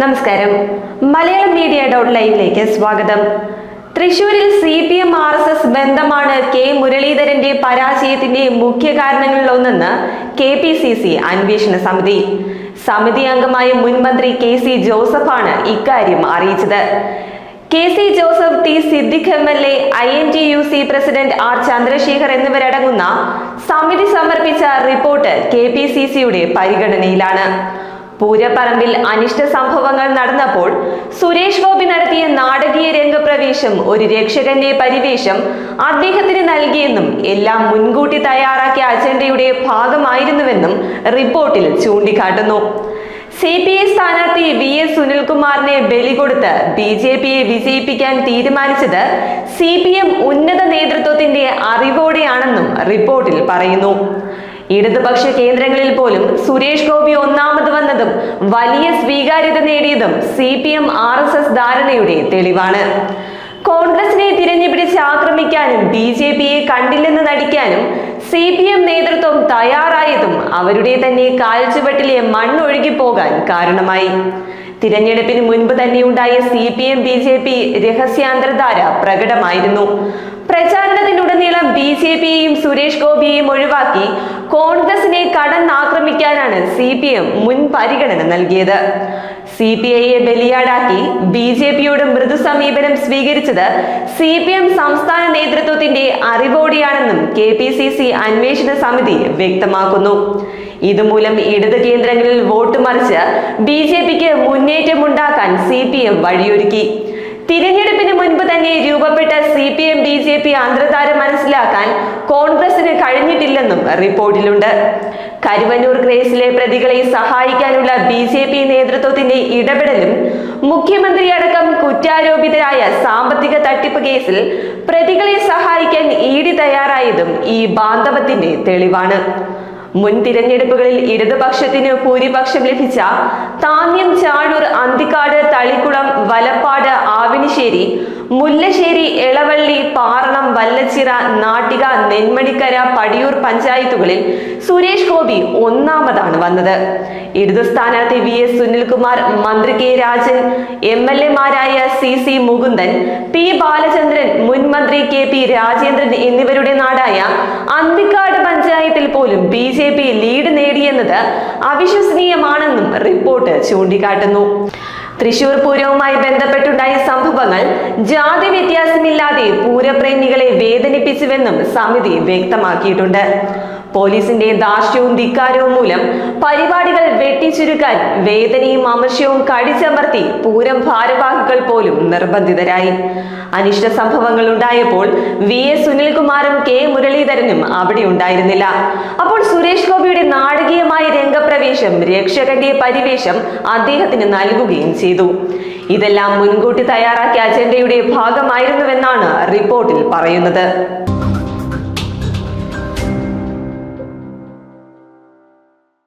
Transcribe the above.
നമസ്കാരം. Malayalam media dot ലൈവിലേക്ക് സ്വാഗതം. തൃശൂരിൽ C P M R S S ബന്ധമാണ് കെ മുരളീധരന്റെ പരാജയത്തിന്റെ മുഖ്യ കാരണങ്ങളിലൊന്നെന്ന് കെ പി സി സി അന്വേഷണ സമിതി. സമിതി അംഗമായ മുൻമന്ത്രി കെ സി ജോസഫാണ് ഇക്കാര്യം അറിയിച്ചത്. K C Joseph T Siddique M L A I N T U C president R Chandrasekhar എന്നിവരടങ്ങുന്ന സമിതി സമർപ്പിച്ച റിപ്പോർട്ട് കെ പി സി സിയുടെ പരിഗണനയിലാണ്. പൂരപ്പറമ്പിൽ അനിഷ്ട സംഭവങ്ങൾ നടന്നപ്പോൾ സുരേഷ് ഗോപി നടത്തിയ നാടകീയ രംഗപ്രവേശം ഒരു രക്ഷകന്റെ പരിവേഷം അദ്ദേഹത്തിന് നൽകിയെന്നും എല്ലാം മുൻകൂട്ടി തയ്യാറാക്കിയ അജണ്ടയുടെ ഭാഗമായിരുന്നുവെന്നും റിപ്പോർട്ടിൽ ചൂണ്ടിക്കാട്ടുന്നു. സി പി ഐ സ്ഥാനാർത്ഥി വി എസ് സുനിൽകുമാറിനെ ബലി കൊടുത്ത് ബി ജെ പിയെ വിജയിപ്പിക്കാൻ തീരുമാനിച്ചത് സി പി എം ഉന്നത നേതൃത്വത്തിന്റെ അറിവോടെയാണെന്നും റിപ്പോർട്ടിൽ പറയുന്നു. ഇടതുപക്ഷ കേന്ദ്രങ്ങളിൽ പോലും സുരേഷ് ഗോപി ഒന്നാമത് വന്നതും വലിയ സ്വീകാര്യത നേടിയതും C P M R S S ധാരണയുടെ തെളിവാണ്. കോൺഗ്രസിനെ തിരഞ്ഞുപിടിച്ച് ആക്രമിക്കാനും ബി ജെ പിയെ കണ്ടില്ലെന്ന് നടിക്കാനും സി പി എം നേതൃത്വം തയ്യാറായതും അവരുടെ തന്നെ കാൽച്ചുവട്ടിലെ മണ്ണൊഴുകി പോകാൻ കാരണമായി. തിരഞ്ഞെടുപ്പിന് മുൻപ് തന്നെ ഉണ്ടായ C P M B J P രഹസ്യാന്തരധാര പ്രകടമായിരുന്നു. പ്രചാരണത്തിനുടനീളം ബി ജെ പിയെയും സുരേഷ് ഗോപിയെയും ഒഴിവാക്കി കോൺഗ്രസിനെ കടന്നാക്രമിക്കാനാണ് സി പി എം മുൻ പരിഗണന നൽകിയത്. സി പി ഐയെ ബലിയാടാക്കി ബി ജെ പിയോട് മൃദു സമീപനം സ്വീകരിച്ചത് സി പി എം സംസ്ഥാന നേതൃത്വത്തിന്റെ അറിവോടെയാണെന്നും കെ പി സി സി അന്വേഷണ സമിതി വ്യക്തമാക്കുന്നു. ഇതുമൂലം ഇടത് കേന്ദ്രങ്ങളിൽ വോട്ട് മറിച്ച് ബി ജെ പിക്ക് മുന്നേറ്റമുണ്ടാക്കാൻ സി പി എം വഴിയൊരുക്കി. തിരഞ്ഞെടുപ്പിന് മുൻപ് തന്നെ രൂപപ്പെട്ട C P M B J P അന്തർധാര മനസ്സിലാക്കാൻ കോൺഗ്രസിന് കഴിഞ്ഞിട്ടില്ലെന്നും റിപ്പോർട്ടിലുണ്ട്. കരുവന്നൂർ കേസിലെ പ്രതികളെ സഹായിക്കാനുള്ള ബി ജെ പി നേതൃത്വത്തിന്റെ ഇടപെടലും മുഖ്യമന്ത്രി അടക്കം കുറ്റാരോപിതരായ സാമ്പത്തിക തട്ടിപ്പ് കേസിൽ പ്രതികളെ സഹായിക്കാൻ ഇ ഡി തയ്യാറായതും ഈ ബാന്ധവത്തിന്റെ തെളിവാണ്. മുൻ തിരഞ്ഞെടുപ്പുകളിൽ ഇടതുപക്ഷത്തിന് ഭൂരിപക്ഷം ലഭിച്ച താന്യം ചാഴൂർ അന്തിക്കാട് തളിക്കുളം വലപ്പാട് ആവിനിശ്ശേരി മുല്ലശ്ശേരി എളവള്ളി പാറണം വല്ലച്ചിറ നാട്ടിക നെന്മണിക്കര പടിയൂർ പഞ്ചായത്തുകളിൽ സുരേഷ് ഗോപി ഒന്നാമതാണ് വന്നത്. ഇടതു സ്ഥാനാർത്ഥി വി എസ് സുനിൽകുമാർ മന്ത്രി K Rajan M L എമാരായ C C Mukundan P Balachandran മുൻ മന്ത്രി കെ പി രാജേന്ദ്രൻ എന്നിവരുടെ നാടായ അന്തിക്കാട് പഞ്ചായത്തിൽ പോലും ബി ജെ പി ലീഡ് നേടിയെന്നത് അവിശ്വസനീയമാണെന്നും റിപ്പോർട്ട് ചൂണ്ടിക്കാട്ടുന്നു. തൃശൂർ പൂരവുമായി ബന്ധപ്പെട്ടുണ്ടായ സംഭവങ്ങൾ ജാതി വ്യത്യാസമില്ലാതെ പൂരപ്രേമികളെ വേദനിപ്പിച്ചുവെന്നും സമിതി വ്യക്തമാക്കിയിട്ടുണ്ട്. പോലീസിന്റെ ദാർഷ്ട്യവും ധിക്കാരവും മൂലം പരിപാടികൾ വെട്ടിച്ചുരുക്കാൻ വേദനയും അമർഷ്യവും കടിച്ചമർത്തി പൂരം ഭാരവാഹികൾ പോലും നിർബന്ധിതരായി. അനിഷ്ട സംഭവങ്ങൾ ഉണ്ടായപ്പോൾ വി എസ് സുനിൽകുമാറും കെ മുരളീധരനും അവിടെ ഉണ്ടായിരുന്നില്ല. അപ്പോൾ സുരേഷ് ഗോപിയുടെ നാടകീയമായ രംഗപ്രവേശം രക്ഷകന്റെ പരിവേഷം അദ്ദേഹത്തിന് നൽകുകയും ചെയ്തു. ഇതെല്ലാം മുൻകൂട്ടി തയ്യാറാക്കിയ അജണ്ടയുടെ ഭാഗമായിരുന്നുവെന്നാണ് റിപ്പോർട്ടിൽ പറയുന്നത്.